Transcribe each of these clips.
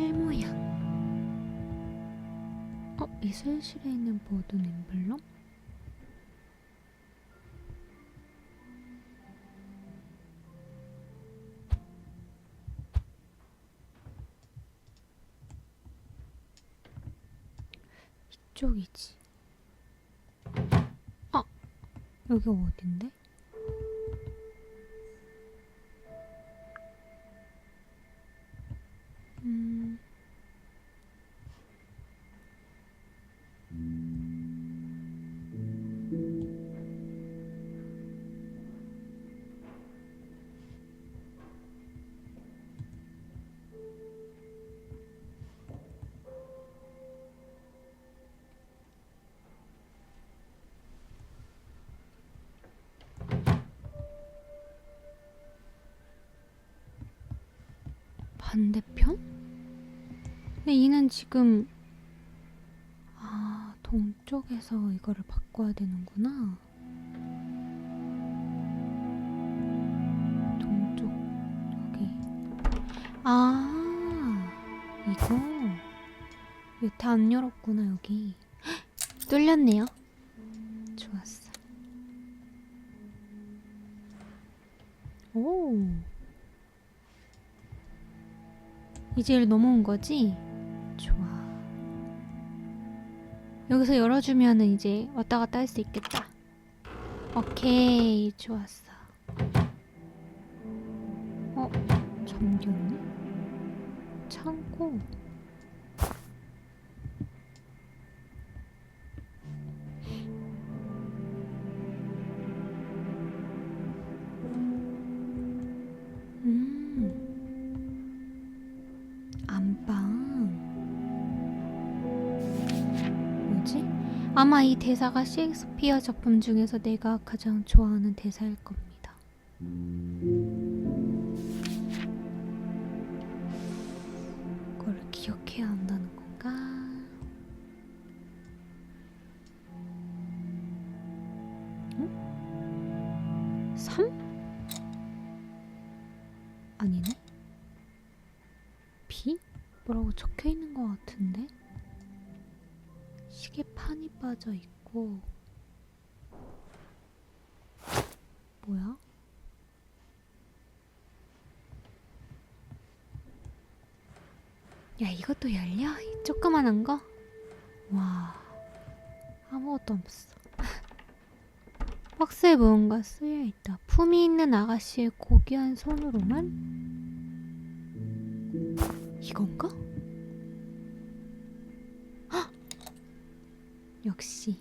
팔 모양. 어, 미술실에 있는 모든 엠블럼? 이쪽이지. 아, 여기 어딘데? 반대편? 근데 이는 지금 아 동쪽에서 이거를 바꿔야 되는구나. 동쪽 여기 아 이거 여태 안 열었구나 여기 헉, 뚫렸네요. 좋았어. 오. 이제 일 넘어온 거지? 좋아. 여기서 열어주면은 이제 왔다 갔다 할 수 있겠다. 오케이, 좋았어. 어, 잠겼네? 창고. 아마 이 대사가 셰익스피어 작품 중에서 내가 가장 좋아하는 대사일 겁니다. 야 이것도 열려? 이 조그만한 거? 와 아무것도 없어 박스에 무언가 쓰여 있다 품이 있는 아가씨의 고귀한 손으로만 이건가? 헉! 역시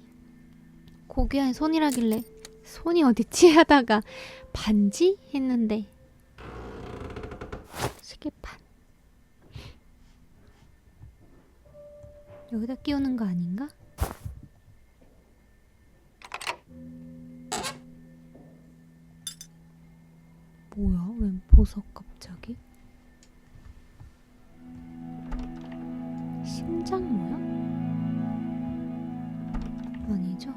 고귀한 손이라길래 손이 어디지 하다가 반지 했는데 시계판 여기다 끼우는 거 아닌가? 뭐야? 웬 보석 갑자기? 심장 모양? 아니죠?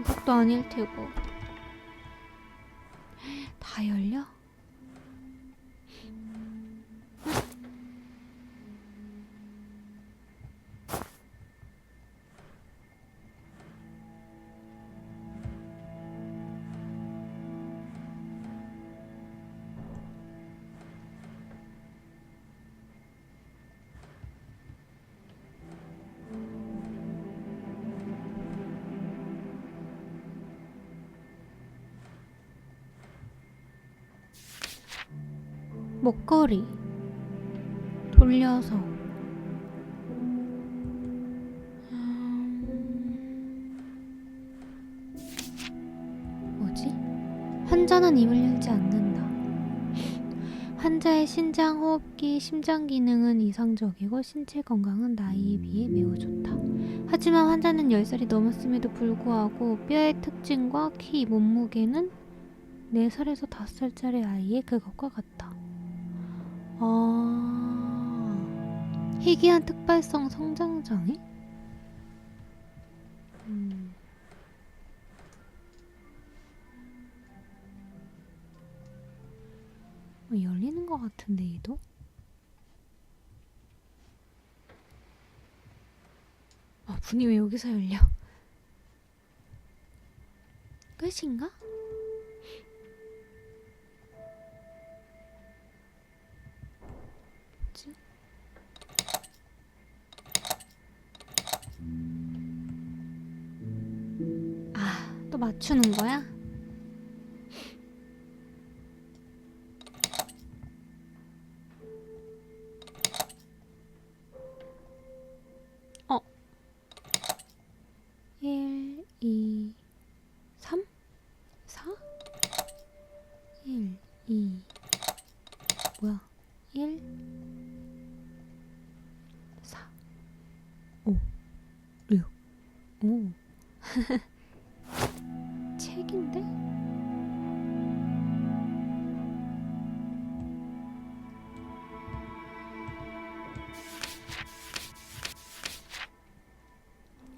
이것도 아닐 테고. 목걸이 돌려서 음, 뭐지? 환자는 입을 열지 않는다. 환자의 신장, 호흡기, 심장 기능은 이상적이고 신체 건강은 나이에 비해 매우 좋다. 하지만 환자는 10살이 넘었음에도 불구하고 뼈의 특징과 키, 몸무게는 4살에서 5살짜리 아이의 그것과 같다. 아, 희귀한 특발성 성장장애? 음. 어, 열리는 것 같은데, 얘도? 아, 분이 왜 여기서 열려? 끝인가? 맞추는 거야?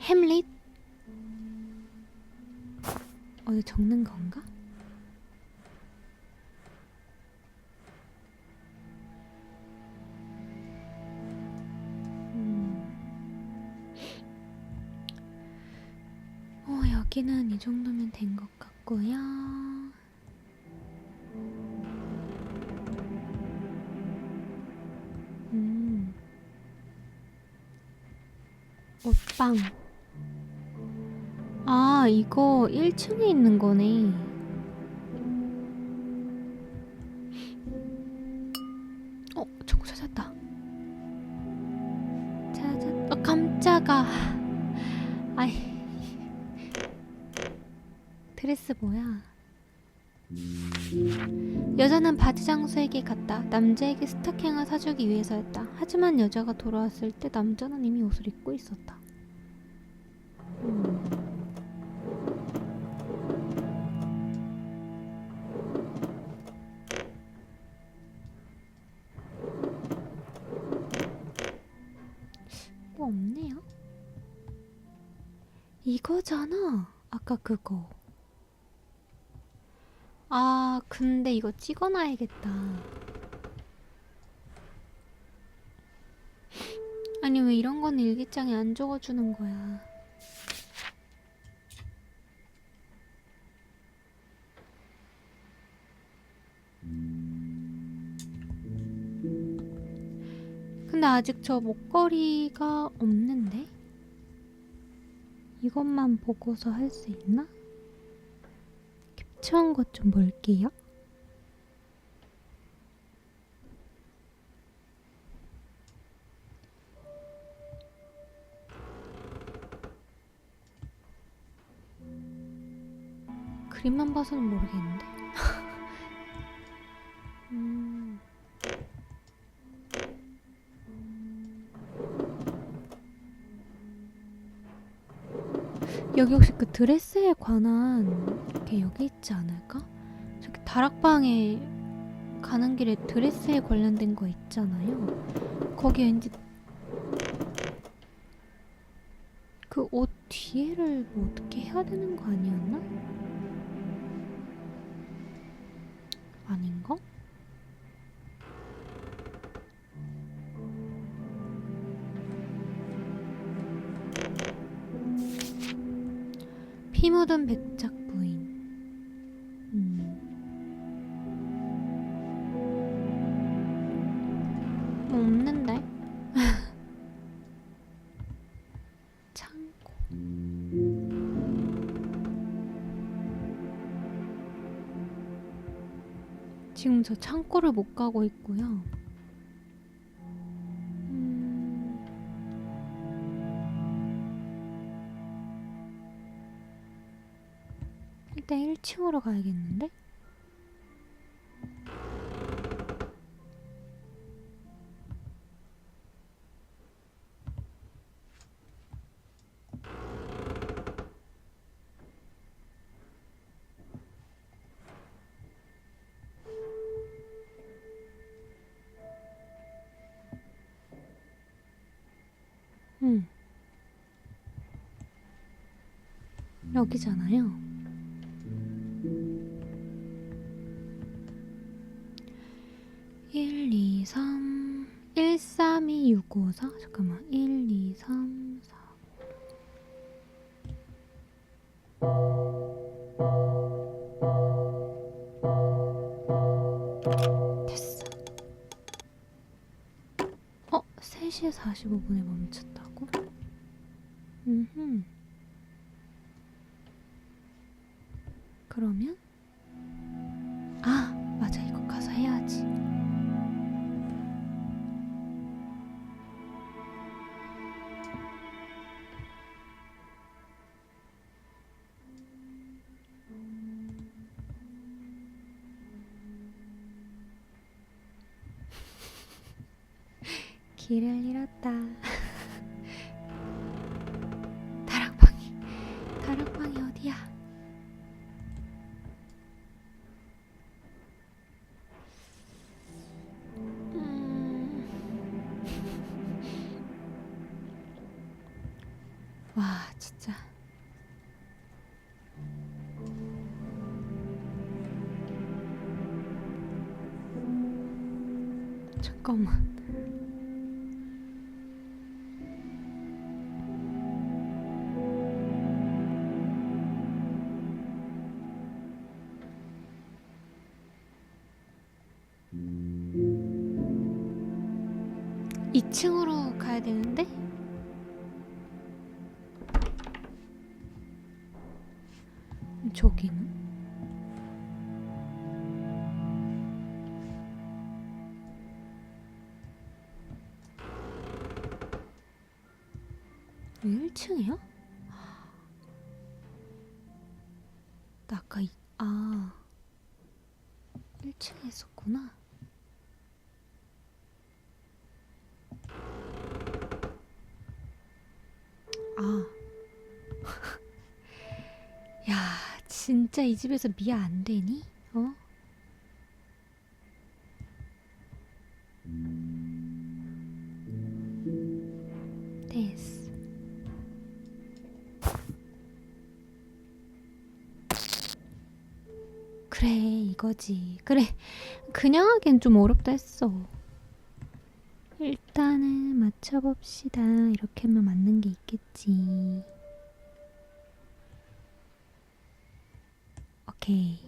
햄릿? 어디 적는 건가? 음. 어, 여기는 이 정도면 된 것 같고요. 음. 옷방. 아, 이거 1층에 있는 거네. 어, 저거 찾았다. 찾았, 어, 깜짝아. 아이. 드레스 뭐야? 여자는 바지 장수에게 갔다. 남자에게 스타킹을 사주기 위해서였다. 하지만 여자가 돌아왔을 때 남자는 이미 옷을 입고 있었다. 이거잖아. 아까 그거. 아, 근데 이거 찍어놔야겠다. 아니, 왜 이런 건 일기장에 안 적어주는 거야? 근데 아직 저 목걸이가 없는데? 이것만 보고서 할 수 있나? 캡처한 것 좀 볼게요. 그림만 봐서는 모르겠는데. 여기 혹시 그 드레스에 관한 게 여기 있지 않을까? 저기 다락방에 가는 길에 드레스에 관련된 거 있잖아요. 거기 왠지 그 옷 뒤에를 뭐 어떻게 해야 되는 거 아니었나? 아닌가? 피 묻은 백작 부인. 음. 뭐 없는데? 창고. 지금 저 창고를 못 가고 있고요. 일단 1층으로 가야겠는데? 응. 여기잖아요. 1, 2, 3, 1, 3, 2, 6, 5, 4. 잠깐만. 1, 2, 3, 4. 됐어. 어, 3시 45분에 멈췄다. 길을 잃었다 2층으로 가야 되는데? 저기는? 1층이야? 나 아까 이, 아 1층에 있었구나 진짜 이 집에서 미아 안 되니? 어? 그래, 이거지. 그래, 그냥 하기엔 좀 어렵다 했어. 일단은 맞춰봅시다. 이렇게 하면 맞는 게 있겠지. 오케이.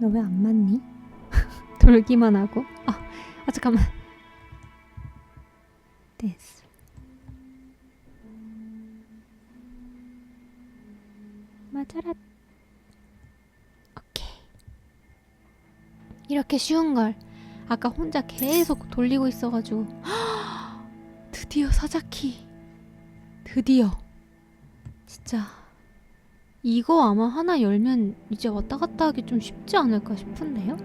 너 왜 안 맞니? 돌기만 하고. 아, 아 잠깐만. 이렇게 쉬운 걸 아까 혼자 계속 돌리고 있어가지고 드디어 사자키. 드디어. 진짜 이거 아마 하나 열면 이제 왔다 갔다 하기 좀 쉽지 않을까 싶은데요?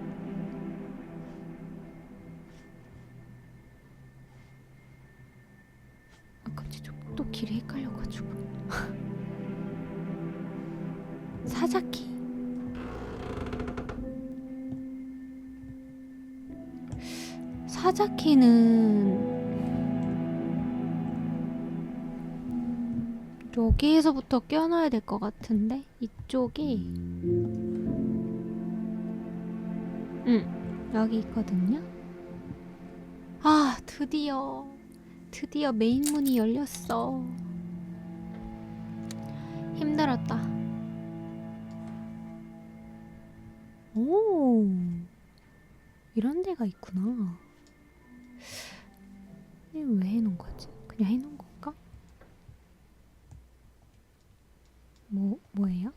아 좀- 또 길에 헷갈려가지고 사자키 사자키는 여기에서부터 껴넣어야 될 것 같은데? 이쪽이? 응 여기 있거든요. 아 드디어. 드디어 메인 문이 열렸어. 힘들었다. 오, 이런 데가 있구나. 왜 해놓은 거지? 그냥 해놓은 건가? 뭐, 뭐예요?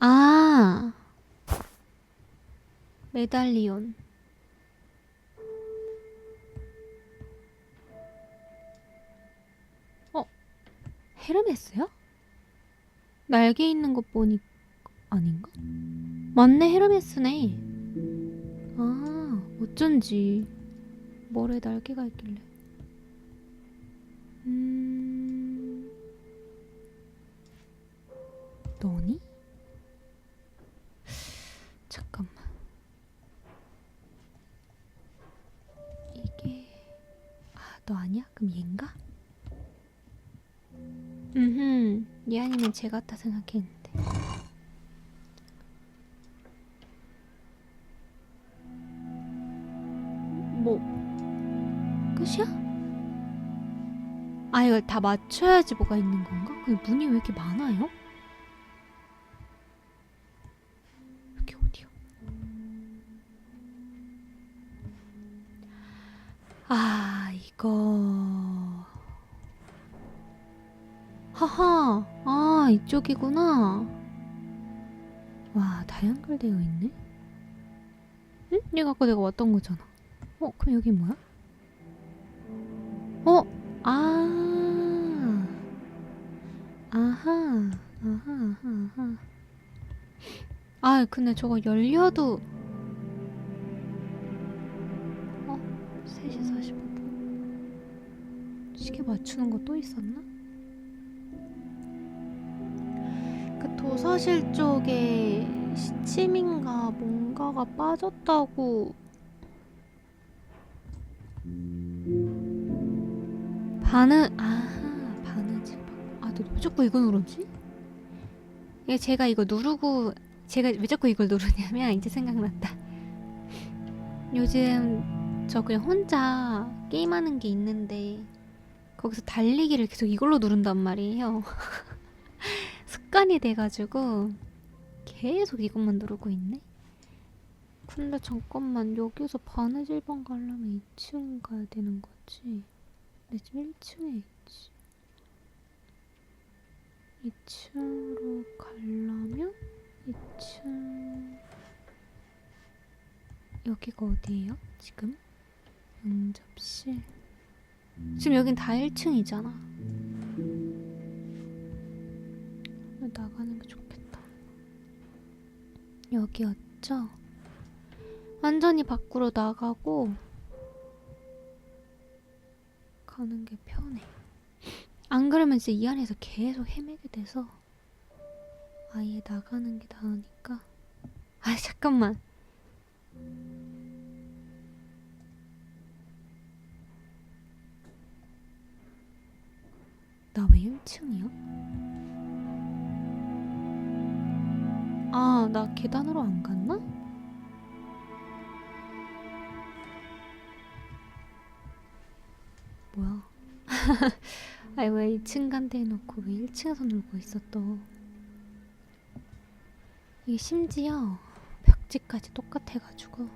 아, 메달리온. 어, 헤르메스야? 날개 있는 것 보니 아닌가? 맞네 헤르메스네 아 어쩐지 머리에 날개가 있길래 음 너니? 잠깐만 이게 아 너 아니야? 그럼 얘인가? 음흠 얘 아니면 쟤 같다 생각했는데 끝이야? 아 이걸 다 맞춰야지 뭐가 있는 건가? 그 문이 왜 이렇게 많아요? 여기 어디야? 아 이거 하하 아 이쪽이구나 와 다 연결되어 있네 응? 얘가 아까 내가 왔던 거잖아 어 그럼 여기 뭐야? 어? 아 아하 아하 아하 아 근데 저거 열려도 어? 3시 45분 시계 맞추는 거 또 있었나? 그 도서실 쪽에 시침인가 뭔가가 빠졌다고 바느 아하 바느질 아너 왜 자꾸 이거 누르지? 이게 제가 이거 누르고 제가 왜 자꾸 이걸 누르냐면 이제 생각났다. 요즘 저 그냥 혼자 게임하는 게 있는데 거기서 달리기를 계속 이걸로 누른단 말이에요. 습관이 돼가지고 계속 이것만 누르고 있네. 근데 잠깐만 여기서 바느질방 가려면 2층 가야 되는 거지. 근데 지금 1층에 있지. 2층으로 가려면 2층 여기가 어디예요? 지금? 응접실 지금 여긴 다 1층이잖아 나가는 게 좋겠다 여기였죠? 완전히 밖으로 나가고 가는 게 편해 안 그러면 진짜 이 안에서 계속 헤매게 돼서 아예 나가는 게 나으니까. 아 잠깐만. 나 왜 1층이야? 아, 나 계단으로 안 갔나? 아니 왜 2층 간대 해놓고 왜 1층에서 놀고 있어 또 이게 심지어 벽지까지 똑같아가지고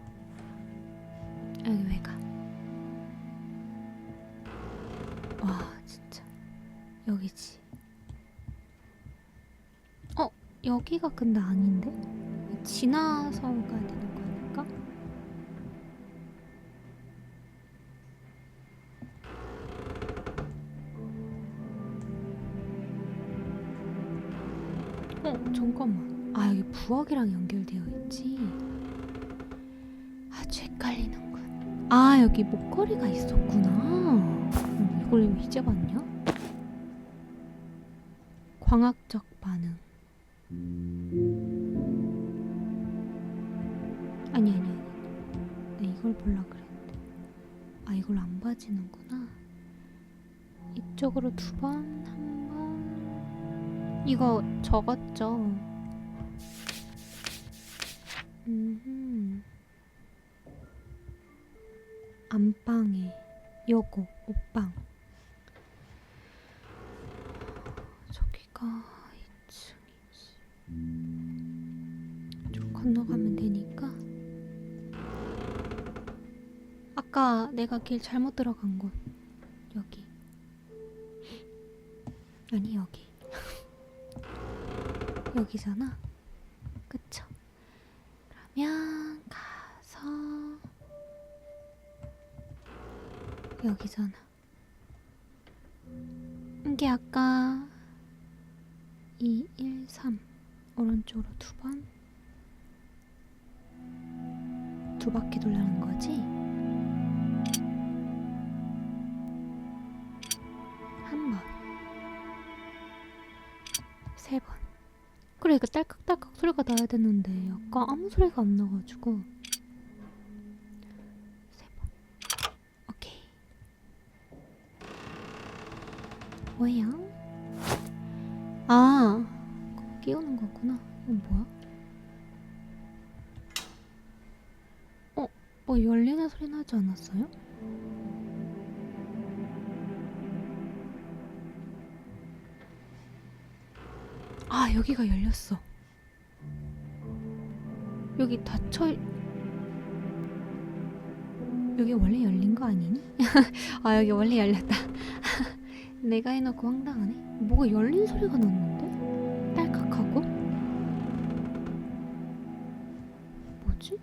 여기 왜 가? 와 진짜 여기지 어? 여기가 근데 아닌데? 지나서 가야 되는 부엌이랑 연결되어 있지? 아주 헷갈리는군. 아 여기 목걸이가 있었구나. 음, 이걸 왜 이제 봤냐? 광학적 반응. 아니 아니 아니. 나 이걸 볼라 그랬는데. 아 이걸 안 봐지는구나. 이쪽으로 두 번 한 번. 이거 적었죠 안방에 요거 옷방 저기가 2층이지. 좀 건너가면 되니까. 아까 내가 길 잘못 들어간 곳. 여기. 아니 여기. 여기잖아. 그쵸? 그러면 여기잖아. 이게 아까 2, 1, 3 오른쪽으로 두 번, 두 바퀴 돌라는 거지? 한 번, 세 번. 그래 이거 딸깍딸깍 소리가 나야 되는데 아까 아무 소리가 안 나가지고 뭐야? 아, 끼우는 거구나. 이건 뭐야? 어, 뭐 열리는 소리 나지 않았어요? 아, 여기가 열렸어. 여기 닫혀 여기 원래 열린 거 아니니? 아 여기 원래 열렸다 내가 해놓고 황당하네. 뭐가 열린 소리가 났는데? 딸깍하고? 뭐지?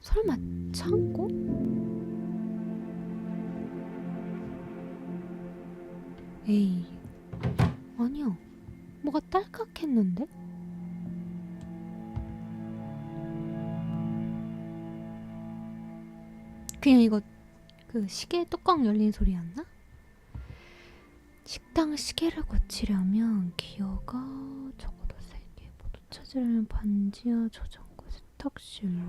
설마 창고? 에이 아니야. 뭐가 딸깍했는데? 그냥 이거 그 시계 뚜껑 열린 소리였나? 식당 시계를 고치려면 기어가 적어도 세개 모두 찾으려면 반지하 저장고 세탁실로